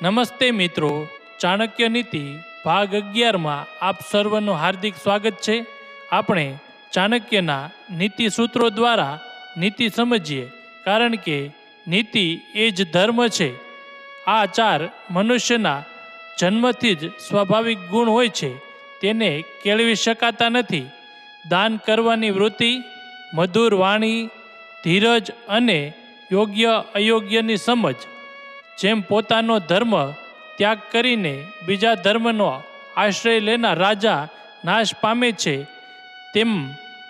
નમસ્તે મિત્રો, ચાણક્ય નીતિ ભાગ અગિયારમાં આપ સર્વનું હાર્દિક સ્વાગત છે. આપણે ચાણક્યના નીતિ સૂત્રો દ્વારા નીતિ સમજીએ, કારણ કે નીતિ એ જ ધર્મ છે. આ ચાર મનુષ્યના જન્મથી જ સ્વાભાવિક ગુણ હોય છે, તેને કેળવી શકાતા નથી. દાન કરવાની વૃત્તિ, મધુર વાણી, ધીરજ અને યોગ્ય અયોગ્યની સમજ જેમ પોતાનો ધર્મ ત્યાગ કરીને બીજા ધર્મનો આશ્રય લેનાર રાજા નાશ પામે છે, તેમ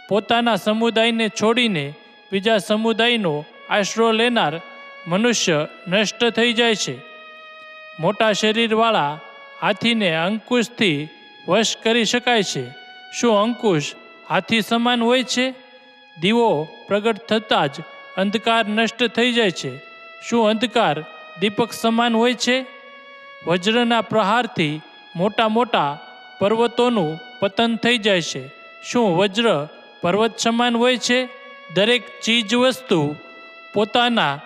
પોતાના સમુદાયને છોડીને બીજા સમુદાયનો આશરો લેનાર મનુષ્ય નષ્ટ થઈ જાય છે. મોટા શરીરવાળા હાથીને અંકુશથી વશ કરી શકાય છે. શું અંકુશ હાથી સમાન હોય છે? દીવો પ્રગટ થતાં જ અંધકાર નષ્ટ થઈ જાય છે. શું અંધકાર દીપક સમાન હોય છે. વજ્રના પ્રહારથી મોટા મોટા પર્વતોનું પતન થઈ જાય છે. શું વજ્ર પર્વત સમાન હોય છે? દરેક ચીજ વસ્તુ પોતાના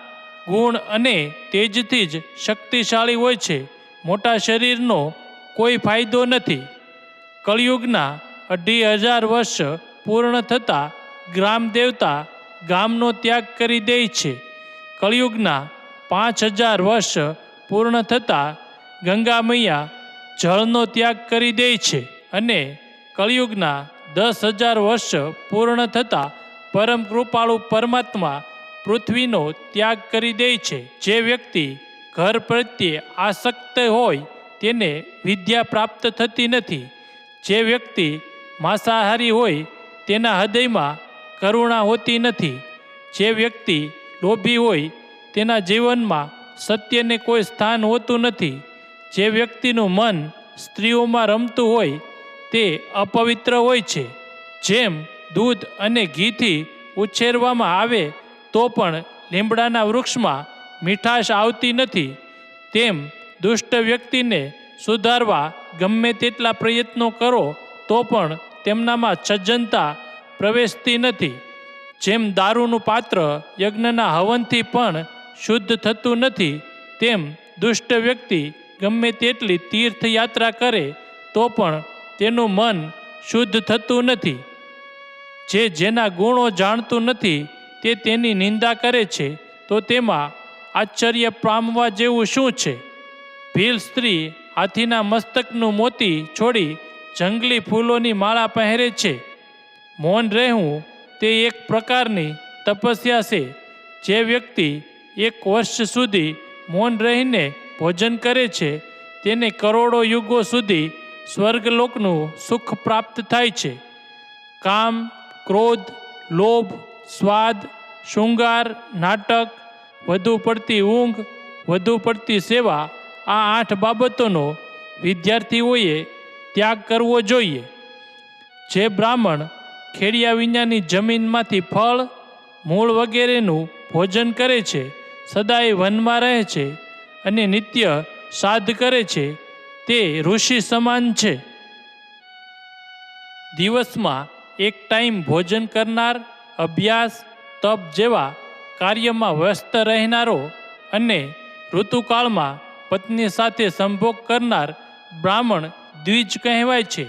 ગુણ અને તેજથી જ શક્તિશાળી હોય છે. મોટા શરીરનો કોઈ ફાયદો નથી. કળિયુગના અઢી હજાર વર્ષ પૂર્ણ થતાં ગ્રામ દેવતા ગામનો ત્યાગ કરી દે છે. કળિયુગના પાંચ હજાર વર્ષ પૂર્ણ થતાં ગંગા મૈયા જળનો ત્યાગ કરી દે છે અને કળિયુગના દસ હજાર વર્ષ પૂર્ણ થતાં પરમ કૃપાળુ પરમાત્મા પૃથ્વીનો ત્યાગ કરી દે છે. જે વ્યક્તિ ઘર પ્રત્યે આસક્ત હોય તેને વિદ્યા પ્રાપ્ત થતી નથી. જે વ્યક્તિ માંસાહારી હોય તેના હૃદયમાં કરુણા હોતી નથી. જે વ્યક્તિ લોભી હોય તેના જીવનમાં સત્યને કોઈ સ્થાન હોતું નથી. જે વ્યક્તિનું મન સ્ત્રીઓમાં રમતું હોય તે અપવિત્ર હોય છે. જેમ દૂધ અને ઘીથી ઉછેરવામાં આવે તો પણ લીમડાના વૃક્ષમાં મીઠાશ આવતી નથી. તેમ દુષ્ટ વ્યક્તિને સુધારવા ગમે તેટલા પ્રયત્નો કરો તો પણ તેમનામાં સજ્જનતા પ્રવેશતી નથી. જેમ દારૂનું પાત્ર યજ્ઞના હવનથી પણ શુદ્ધ થતું નથી. તેમ દુષ્ટ વ્યક્તિ ગમે તેટલી તીર્થયાત્રા કરે, તો પણ તેનું મન શુદ્ધ થતું નથી. જે જેના ગુણો જાણતું નથી, તે તેની નિંદા કરે છે, તો તેમાં આશ્ચર્ય પામવા જેવું શું છે? ભીલ સ્ત્રી હાથીના મસ્તકનું મોતી છોડી જંગલી ફૂલોની માળા પહેરે છે. મૌન રહેવું તે એક પ્રકારની તપસ્યા છે. જે વ્યક્તિ એક વર્ષ સુધી મૌન રહીને ભોજન કરે છે, તેને કરોડો યુગો સુધી સ્વર્ગલોકનું સુખ પ્રાપ્ત થાય છે. કામ, ક્રોધ, લોભ, સ્વાદ, શૃંગાર, નાટક, વધુ પડતી ઊંઘ, વધુ પડતી સેવા આ આઠ બાબતોનો વિદ્યાર્થીઓએ ત્યાગ કરવો જોઈએ. જે બ્રાહ્મણ ખેડિયા વિનાની જમીનમાંથી ફળ, મૂળ વગેરેનું ભોજન કરે છે સદાય વનમાં રહે છે અને નિત્ય સાધ કરે છે, તે ઋષિ સમાન છે. દિવસમાં એક ટાઈમ ભોજન કરનાર, અભ્યાસ, તપ જેવા કાર્યમાં વ્યસ્ત રહેનારો અને ઋતુકાળમાં પત્ની સાથે સંભોગ કરનાર બ્રાહ્મણ દ્વિજ કહેવાય છે.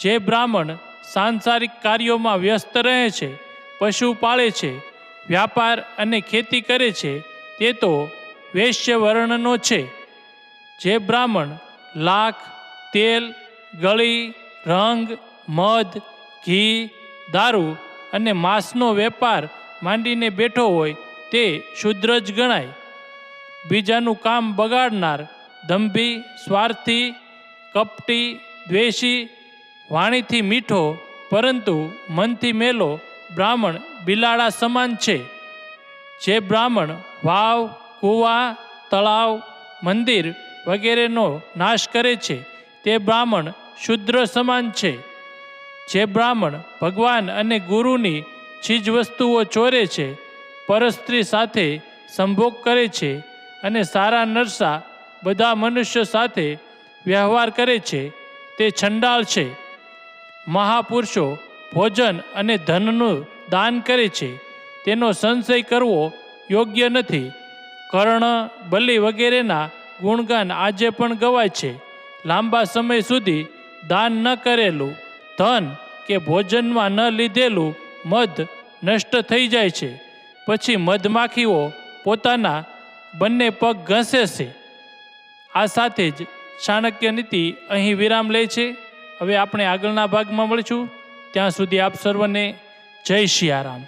જે બ્રાહ્મણ સાંસારિક કાર્યોમાં વ્યસ્ત રહે છે, પશુ પાળે છે, વ્યાપાર અને ખેતી કરે છે તે તો વૈશ્ય વર્ણનો છે, જે બ્રાહ્મણ લાખ, તેલ, ગળી, રંગ, મધ, ઘી, દારૂ અને માંસનો વેપાર માંડીને બેઠો હોય તે શુદ્ર જ ગણાય. બીજાનું કામ બગાડનાર દંભી, સ્વાર્થી, કપટી, દ્વેષી, વાણીથી મીઠો, પરંતુ મનથી મેલો બ્રાહ્મણ બિલાડા સમાન છે. જે બ્રાહ્મણ વાવ, કૂવા, તળાવ, મંદિર વગેરેનો નાશ કરે છે, તે બ્રાહ્મણ શુદ્ર સમાન છે. જે બ્રાહ્મણ ભગવાન અને ગુરુની ચીજ વસ્તુઓ ચોરે છે, પરસ્ત્રી સાથે સંભોગ કરે છે અને સારા નરસા બધા મનુષ્ય સાથે વ્યવહાર કરે છે, તે છંડાળ છે. મહાપુરુષો ભોજન અને ધનનું દાન કરે છે તેનો સંશય કરવો યોગ્ય નથી. કર્ણ, બલિ વગેરેના ગુણગાન આજે પણ ગવાય છે. લાંબા સમય સુધી દાન ન કરેલું, ધન કે ભોજનમાં ન લીધેલું મધ નષ્ટ થઈ જાય છે. પછી મધમાખીઓ પોતાના બંને પગ ઘસે છે. આ સાથે જ ચાણક્ય નીતિ અહીં વિરામ લે છે. હવે આપણે આગળના ભાગમાં મળીશું. ત્યાં સુધી આપ સર્વને જય શિયારામ.